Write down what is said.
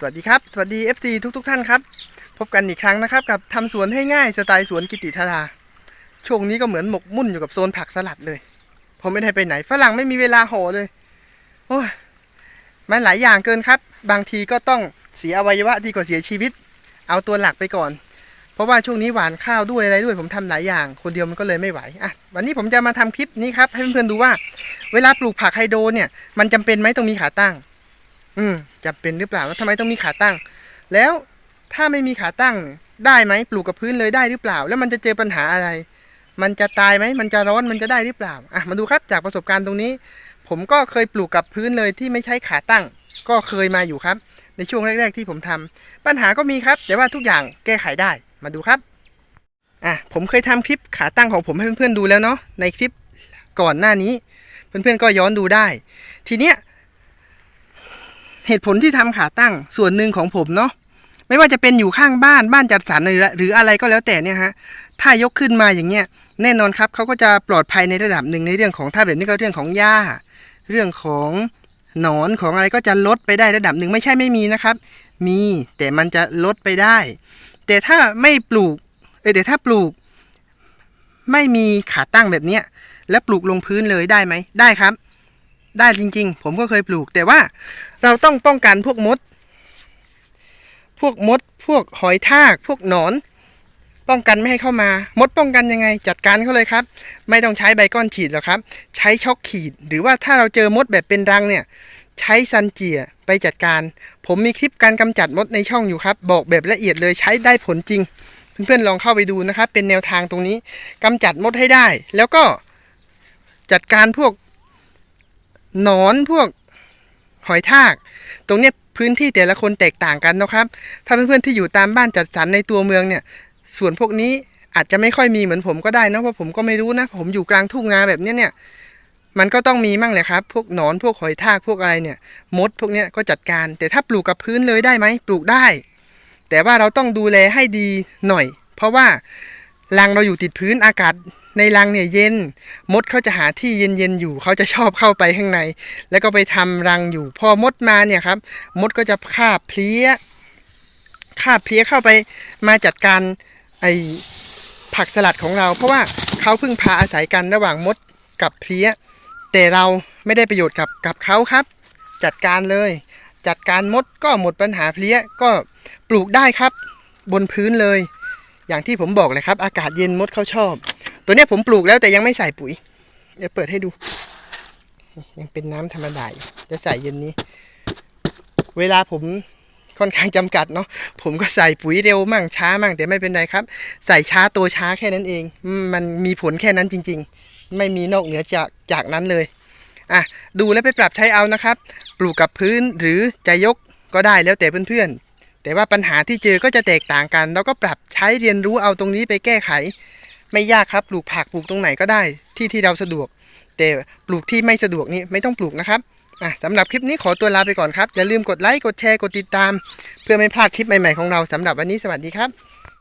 สวัสดีครับ สวัสดี FC ทุกทท่านครับ พบกันอีกครั้งนะครับ กับทำสวนให้ง่ายสไตล์สวนกิติธาราช่วงนี้ก็เหมือนหมกมุ่นอยู่กับโซนผักสลัดเลยผมไม่ได้ไปไหนฝรั่งไม่มีเวลาห่อเลยโอ้ยมันหลายอย่างเกินครับ บางทีก็ต้องเสียอวัยวะดีกว่าเสียชีวิต เอาตัวหลักไปก่อน เพราะว่าช่วงนี้หวานข้าวด้วยอะไรด้วย ผมทำหลายอย่าง คนเดียวมันก็เลยไม่ไหวอะวันนี้ผมจะมาทำคลิปนี้ครับให้เพื่อนๆดูว่า เวลาปลูกผักไฮโดรเนี่ยมันจำเป็นไหมต้องมีขาตั้ง อืมจำเป็นหรือเปล่าแล้วทำไมต้องมีขาตั้ง แล้วถ้าไม่มีขาตั้งได้ไหมปลูกกับพื้นเลยได้หรือเปล่า แล้วมันจะเจอปัญหาอะไร มันจะตายไหมมันจะร้อนมันจะได้หรือเปล่าอะมาดูครับจากประสบการณ์ตรงนี้ ผมก็เคยปลูกกับพื้นเลยที่ไม่ใช้ขาตั้ง ก็เคยมาอยู่ครับ ในช่วงแรก ๆ ที่ผมทำปัญหาก็มีครับ แต่ว่าทุกอย่างแก้ไขได้มาดูครับอะผมเคยทำคลิปขาตั้งของผมให้เพื่อนๆดูแล้วเนาะในคลิปก่อนหน้านี้ เพื่อนๆก็ย้อนดูได้ ทีเนี้ย เหตุผลที่ทำขาตั้งส่วนหนึ่งของผมเนาะไม่ว่าจะเป็นอยู่ข้างบ้านบ้านจัดสรรหรือหรืออะไรก็แล้วแต่เนี่ยฮะถ้ายกขึ้นมาอย่างเงี้ยแน่นอนครับเขาก็จะปลอดภัยในระดับหนึ่งในเรื่องของถ้าแบบนี้ก็เรื่องของหญ้า เรื่องของหนอนของอะไรก็จะลดไปได้ระดับหนึ่งไม่ใช่ไม่มีนะครับ มีแต่มันจะลดไปได้ แต่ถ้าไม่ปลูกเออแต่ถ้าปลูก ไม่มีขาตั้งแบบเนี้ยแล้วปลูกลงพื้นเลยได้ไหมได้ครับ ได้จริง ๆ ผมก็เคยปลูก แต่ว่าเราต้องป้องกันพวกมด พวกมด พวกหอยทาก พวกหนอน ป้องกันไม่ให้เข้ามา มดป้องกันยังไง จัดการเขาเลยครับ ไม่ต้องใช้ใบก้อนฉีดหรอกครับ ใช้ช็อกขีด หรือว่าถ้าเราเจอมดแบบเป็นรังเนี่ย ใช้ซันเจียไปจัดการ ผมมีคลิปการกำจัดมดในช่องอยู่ครับ บอกแบบละเอียดเลยใช้ได้ผลจริง เพื่อนๆลองเข้าไปดูนะครับ เป็นแนวทางตรงนี้กำจัดมดให้ได้ แล้วก็จัดการพวก หนอนพวกหอยทาก ตรงเนี้ยพื้นที่แต่ละคนแตกต่างกันนะครับ ถ้าเพื่อนๆที่อยู่ตามบ้านจัดสรรในตัวเมืองเนี่ย ส่วนพวกนี้อาจจะไม่ค่อยมีเหมือนผมก็ได้นะเพราะผมก็ไม่รู้นะ ผมอยู่กลางทุ่งนาแบบเนี้ยเนี่ย มันก็ต้องมีมั่งแหละครับ พวกหนอนพวกหอยทากพวกอะไรเนี่ย มดพวกเนี้ยก็จัดการ แต่ถ้าปลูกกับพื้นเลยได้ไหมปลูกได้ แต่ว่าเราต้องดูแลให้ดีหน่อย เพราะว่า รังเราอยู่ติดพื้นอากาศในรังเนี่ยเย็น มดเขาจะหาที่เย็นๆอยู่เขาจะชอบเข้าไปข้างใน แล้วก็ไปทำรังอยู่ พอมดมาเนี่ยครับ มดก็จะคาบเพลี้ยคาบเพลี้ยเข้าไปมาจัดการไอผักสลัดของเรา เพราะว่าเขาเพึ่งพาอาศัยกันระหว่างมดกับเพลี้ย แต่เราไม่ได้ประโยชน์กับกับเขาครับ จัดการเลย จัดการมดก็หมดปัญหาเพลี้ยก็ปลูกได้ครับ บนพื้นเลย อย่างที่ผมบอกเลยครับ อากาศเย็นมดเขาชอบ ตัวเนี้ยผมปลูกแล้วแต่ยังไม่ใส่ปุ๋ย เดี๋ยวเปิดให้ดู ยังเป็นน้ำธรรมดาอยู่จะใส่เย็นนี้ เวลาผมค่อนข้างจำกัดเนาะผมก็ใส่ปุ๋ยเร็วมั่งช้ามั่งแต่ไม่เป็นไรครับ ใส่ช้าตัวช้าแค่นั้นเองมมันมีผลแค่นั้นจริง ๆ ไม่มีนอกเหนือจากจากนั้นเลยอะดูแล้วไปปรับใช้เอานะครับ ปลูกกับพื้นหรือจะยกก็ได้แล้วแต่เพื่อนๆ แต่ว่าปัญหาที่เจอก็จะแตกต่างกัน เราก็ปรับใช้เรียนรู้เอาตรงนี้ไปแก้ไข ไม่ยากครับปลูกผักปลูกตรงไหนก็ได้ที่ที่เราสะดวก แต่ปลูกที่ไม่สะดวกนี่ไม่ต้องปลูกนะครับอะสำหรับคลิปนี้ขอตัวลาไปก่อนครับ อย่าลืมกดไลค์กดแชร์กดติดตาม เพื่อไม่พลาดคลิปใหม่ๆของเราสำหรับวันนี้สวัสดีครับ